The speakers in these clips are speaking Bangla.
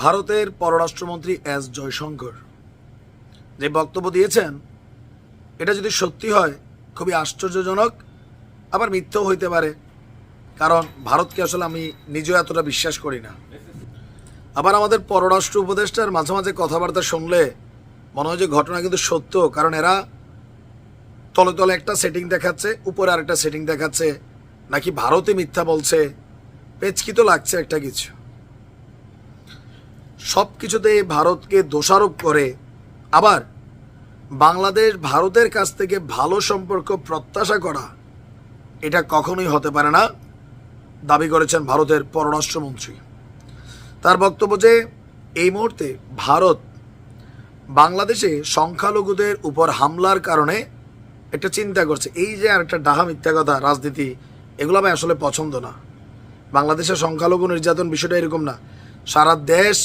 ভারতের পররাষ্ট্রমন্ত্রী এস জয়শঙ্কর যে বক্তব্য দিয়েছেন, এটা যদি সত্যি হয়, খুবই আশ্চর্যজনক, আবার মিথ্যাও হইতে পারে, কারণ ভারতকে আসলে আমি নিজেও এতটা বিশ্বাস করি না। আবার আমাদের পররাষ্ট্র উপদেষ্টার মাঝে মাঝে কথাবার্তা শুনলে মনে হয় যে ঘটনা কিন্তু সত্য, কারণ এরা তলে তলে একটা সেটিং দেখাচ্ছে, উপরে আরেকটা সেটিং দেখাচ্ছে, নাকি ভারতে মিথ্যা বলছে পেচকি তো লাগছে একটা কিছু। সব কিছুতে ভারতকে দোষারোপ করে। আবার বাংলাদেশ ভারতের কাছ থেকে ভালো সম্পর্ক প্রত্যাশা করা, এটা কখনোই হতে পারে না, দাবি করেছেন ভারতের পররাষ্ট্রমন্ত্রী। তার বক্তব্য যে, এই মুহূর্তে ভারত বাংলাদেশে সংখ্যালঘুদের উপর হামলার কারণে একটা চিন্তা করছে। এই যে আর একটা ডাহা মিথ্যা কথা, রাজনীতি, এগুলো আমি আসলে পছন্দ না। বাংলাদেশের সংখ্যালঘু নির্যাতন বিষয়টা এরকম না। সারা দেশ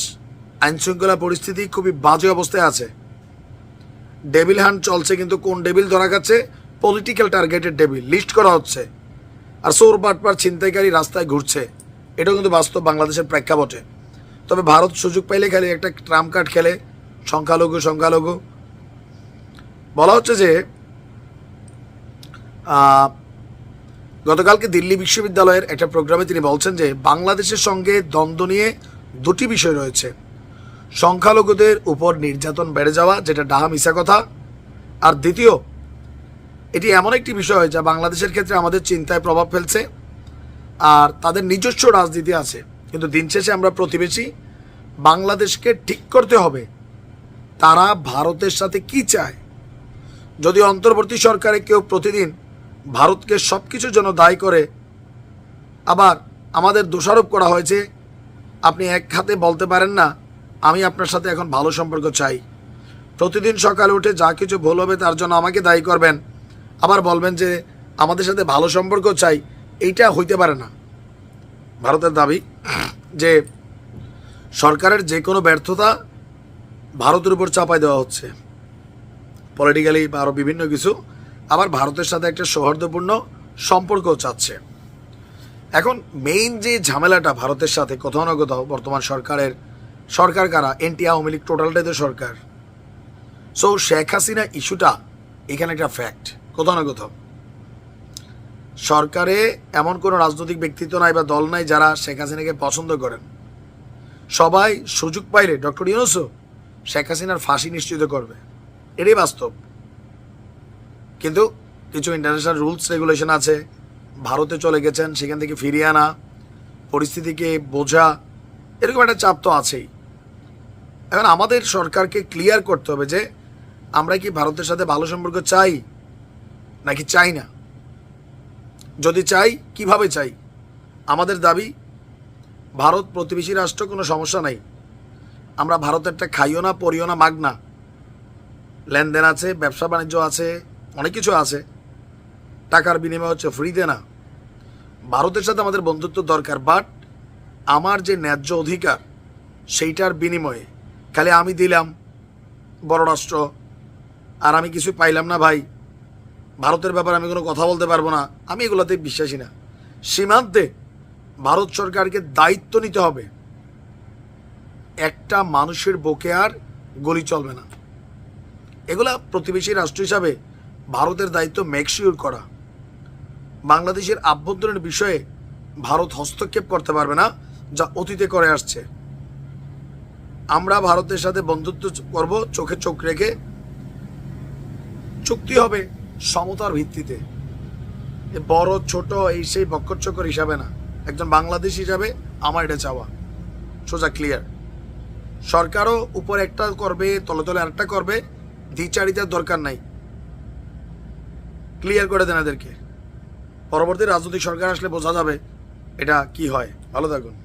আইনশৃঙ্খলা পরিস্থিতি খুবই বাজে অবস্থায় আছে। ডেবিল হ্যান্ড চলছে কিন্তু কোন ডেবিল ধরা যাচ্ছে পলিটিক্যাল টার্গেটেড ডেবিল লিস্ট করা হচ্ছে। আর সোর পাটপার ছিনতাইকারী রাস্তায় ঘুরছে। এটাও কিন্তু বাস্তব বাংলাদেশের প্রেক্ষাপটে। তবে ভারত সুযোগ পাইলে খালি একটা ট্রাম্প কার্ড খেলে। সংখ্যালঘু সংখ্যালঘু। বলা হচ্ছে যে গতকালকে দিল্লি বিশ্ববিদ্যালয়ের একটা প্রোগ্রামে তিনি বলছেন যে, বাংলাদেশের সঙ্গে দ্বন্দ্ব নিয়ে দুটি বিষয় রয়েছে। সংখ্যালঘুদের উপর নির্যাতন বেড়ে যাওয়া, যেটা ডাহা মিশা কথা। আর দ্বিতীয়, এটি এমন একটি বিষয় যা বাংলাদেশের ক্ষেত্রে আমাদের চিন্তায় প্রভাব ফেলছে আর তাদের নিজস্ব রাজনীতি আছে। কিন্তু দিন শেষে আমরা প্রতিবেশী, বাংলাদেশকে ঠিক করতে হবে। তারা ভারতের সাথে কি চায়? যদি অন্তর্বর্তী সরকারে কেউ প্রতিদিন ভারতকে সব কিছুর জন্য দায়ী করে, আবার আমাদের দোষারোপ করা হয়েছে, আপনি এক হাতে বলতে পারেন না আমি আপনার সাথে এখন ভালো সম্পর্ক চাই। প্রতিদিন সকালে উঠে যা কিছু ভুল হবে তার জন্য আমাকে দায়ী করবেন। আবার বলবেন যে, আমাদের সাথে ভালো সম্পর্ক চাই। এইটা হইতে পারে না। ভারতের দাবি যে, সরকারের যে কোনো ব্যর্থতা ভারতের উপর চাপাই দেওয়া হচ্ছে। পলিটিক্যালি বা আরও বিভিন্ন কিছু আবার ভারতের সাথে একটা সৌহার্দ্যপূর্ণ সম্পর্ক চাচ্ছে। এখন মেইন যে ঝামেলাটা ভারতের সাথে কোথাও না কোথাও বর্তমান সরকারের সরকার কারা? এনটি আওয়ামী লীগ, টোটালটাই তো সরকার। সো শেখ হাসিনা ইস্যুটা এখানে একটা ফ্যাক্ট কোথাও না কোথাও। সরকারে এমন কোনো রাজনৈতিক ব্যক্তিত্ব নাই বা দল নাই যারা শেখ হাসিনাকে পছন্দ করেন। সবাই সুযোগ পাইলে, ডক্টর ইউনুসও শেখ হাসিনার ফাঁসি নিশ্চিত করবে। এটাই বাস্তব। কিন্তু কিছু ইন্টারন্যাশনাল রুলস রেগুলেশন আছে। ভারতে চলে গেছেন, সেখান থেকে ফিরিয়ে আনা, পরিস্থিতিকে বোঝা, এরকম একটা চাপ তো আছেই। এখন আমাদের সরকারকে ক্লিয়ার করতে হবে যে আমরা কি ভারতের সাথে ভালো সম্পর্ক চাই নাকি চাই না? যদি চাই, কীভাবে চাই? আমাদের দাবি, ভারত প্রতিবেশী রাষ্ট্র কোনো সমস্যা নাই। আমরা ভারতেরটা খাইও না পড়িও না, মাগ না। লেনদেন আছে, ব্যবসা বাণিজ্য আছে, অনেক কিছু আছে। টাকার বিনিময় হচ্ছে ফ্রিতে না। ভারতের সাথে আমাদের বন্ধুত্ব দরকার বাট আমার যে ন্যায্য অধিকার, সেইটার বিনিময়ে খালি আমি দিলাম, বড় রাষ্ট্র। আর আমি কিছু পাইলাম না ভাই। ভারতের ব্যাপারে আমি কোনো কথা বলতে পারব না। আমি এগুলোতে বিশ্বাসী না। সীমান্তে ভারত সরকারকে দায়িত্ব নিতে হবে। একটা মানুষের বকে আর গলি চলবে না। এগুলা প্রতিবেশী রাষ্ট্র হিসাবে ভারতের দায়িত্ব মেকশিওর করা। বাংলাদেশের আভ্যন্তরীণ বিষয়ে ভারত হস্তক্ষেপ করতে পারবে না, যা অতীতে করে আসছে। আমরা ভারতের সাথে বন্ধুত্ব করব, চোখে চোখ রেখে। চুক্তি হবে সমতার ভিত্তিতে। বড়, ছোট এই সেই বক্করচক্কর হিসাবে না। একজন বাংলাদেশ হিসাবে আমার এটা চাওয়া। সোজা ক্লিয়ার সরকারও উপর একটা করবে, তলে তলে আরেকটা করবে, দ্বিচারিতার দরকার নাই। ক্লিয়ার করে দেন এদেরকে। পরবর্তী রাজনৈতিক সরকার আসলে বোঝা যাবে এটা কি হয়। ভালো থাকুন।